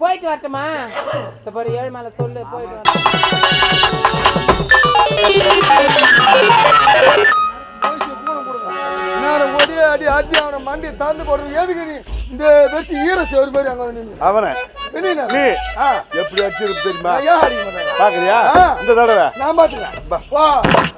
போயிட்டு வரட்டுமா? இந்த பாரு ஏழு மேல சொல்லு போயிட்டு ஓடி அடி அடி அவனை மண்டி தந்து போடுறது எதுக்கு நீ இந்த வச்சு ஈர சேர் மாதிரி அங்க வந்து நின்னு? அவனை? நீ எப்படி அடிச்சிருக்கு தெரியுமா? பாக்குறியா. இந்த தடவை? நான் பாத்துக்கிறேன்.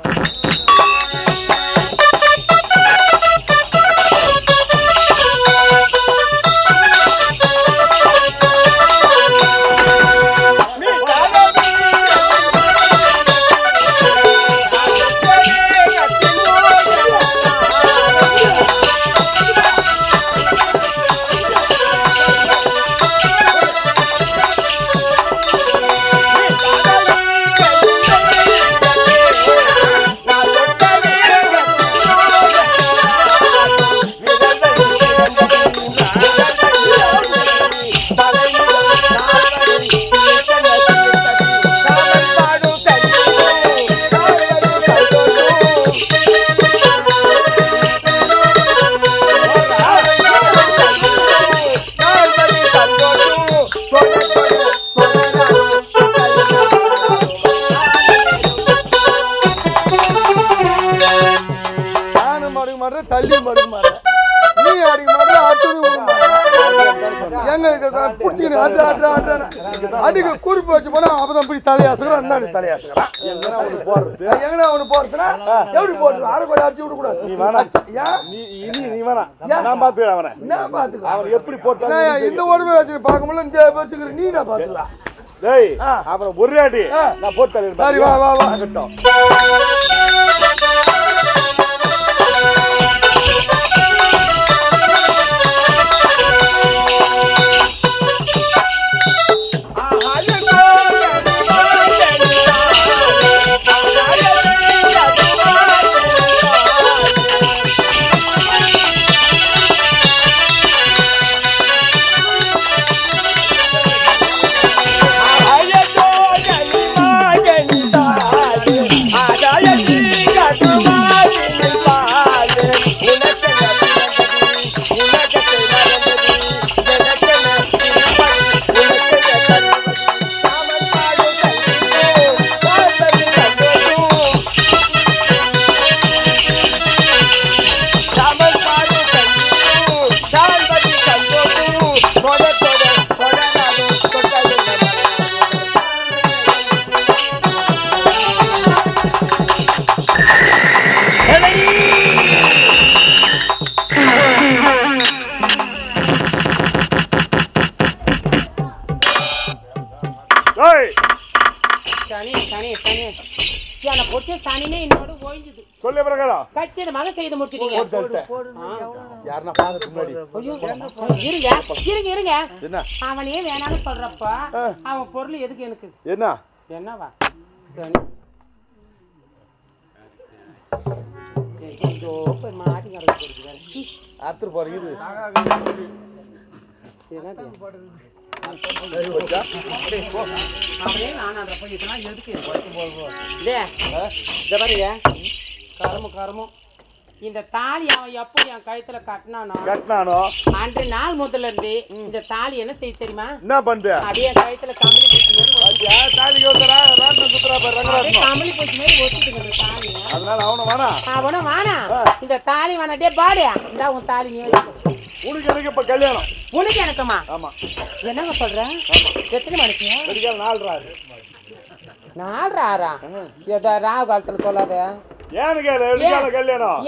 மடுக்க மாட்டேன் தள்ளி மடுக்க மாட்டேன் நீ அடிக்க மாட்டேன் அட்டுன்னு எங்க பிடிச்சிக்கிட்டு அட்டு அட்டு அட்டு அடிக்க குறிப்பு வச்சு போனா அப்பதான் போய் தலையாசுகிறான் அந்த தலையாசுகிறான் எங்கடா அவனு போறதுனா எப்படி போட்டு அரை கோடி அடிச்சு விட கூடாது. நீ. ஏன்? நீ வேணாம். நான் பாத்துக்கிறேன் அவனை. என்ன பாத்துக்கலாம் அவன் எப்படி நான் எனக்கு இந்த. உடம்பு வச்சு பார்க்க முடியல இந்த வச்சுக்கிற நீ நான் பாத்துக்கலாம் டேய். அவனை ஒரு அடி. நான் போட்டு சரி, வா, வா, வா. சொல்ல பிரகாரம் கட்சி மகை செய்து முடிச்சிட்டீங்க. இருங்க இருங்க இருங்க. என்ன? அவனே வேணாம்னு சொல்றப்ப அவன் பொருள் எதுக்கு எனக்கு? என்ன? என்னவா? அறுத்துட்டு போறேன் போச்சா? அவனே நானான்ற போய் இதெல்லாம் எதுக்கு டே, இதை பாருங்க. கரமும் கரமும். இந்த தாலி அவன் எப்போ என் கழுத்துல கட்டினானோ கட்டினானோ? அன்று நாள் முதல்ல இருந்து இந்த தாலி என்ன செய்ய தெரியுமா? என்ன பண்ற? அப்படியே கழுத்துல கம்பளி பூச்சி தாலி அப்படியே கம்பளி பூச்சி மாதிரி இந்த தாலி அதனால அவனை வேணா அவனும் இந்த தாலி வேணா டே பாடு இந்தா உன் தாலி நீ வச்சுக்கோ. உனக்கு எனக்கு இப்ப கல்யாணம். உனக்கு எனக்குமா? ஆமா. என்னங்க சொல்ற? எத்தனை மணிக்கு? நாலு நாலு ஆறா ஏதோ ராகு காலத்துல சொல்லாத? ஏன்னு கேளு வெடிக்கால கல்யாணம்?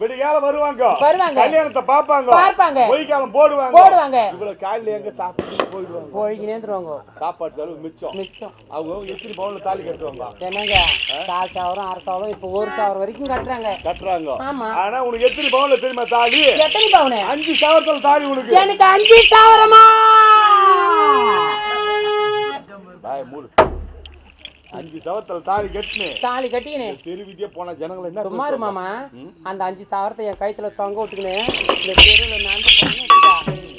விடிகால வருவாங்க. வருவாங்க. கல்யாணத்தை பாப்பாங்க பார்ப்பாங்க. பொய்க்காலம் போடுவாங்க. போடுவாங்க. இவ்வளவு காலையில எங்க சாப்பிட்டு போயிடுவாங்க? இருந்துருவாங்க. சாப்பாடு செலவு மிச்சம். மிச்சம். அவங்க எத்தனை பவுன்ல தாலி கட்டுவாங்க. என்னங்க? கால் சாவரம் அரை சாவரம் இப்போ ஒரு சாவரம் வரைக்கும் கட்டுறாங்க. கட்டுறாங்க. ஆமா. ஆனா உனக்கு எத்தனை பவுன்ல தெரியுமா தாலி? எத்தனை பவுனு? அஞ்சு சவரத்துல தாலி உனக்கு. எனக்கு அஞ்சு சாவரமா? பாய் மூடு. அஞ்சு சவரத்துல தாலி கட்டுனு. தாலி கட்டிக்கினே. தெரு வீதியா போன ஜனங்களை என்ன பேசுவாங்க? மாமா அந்த அஞ்சு சாவரத்தை என் கழுத்துல தொங்க விட்டுக்கினு இந்த தெருவில் வச்சுக்கோ,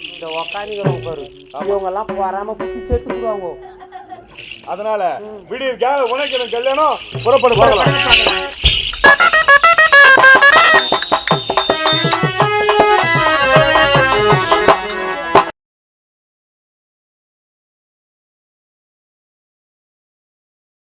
இந்த உக்காந்துக்கிறவங்க பாரு இவங்க எல்லாம் வராம குச்சி சேர்த்துக்குவாங்க அதனால விடிய உனக்கு கல்யாணம் புறப்படு பார்க்கலாம்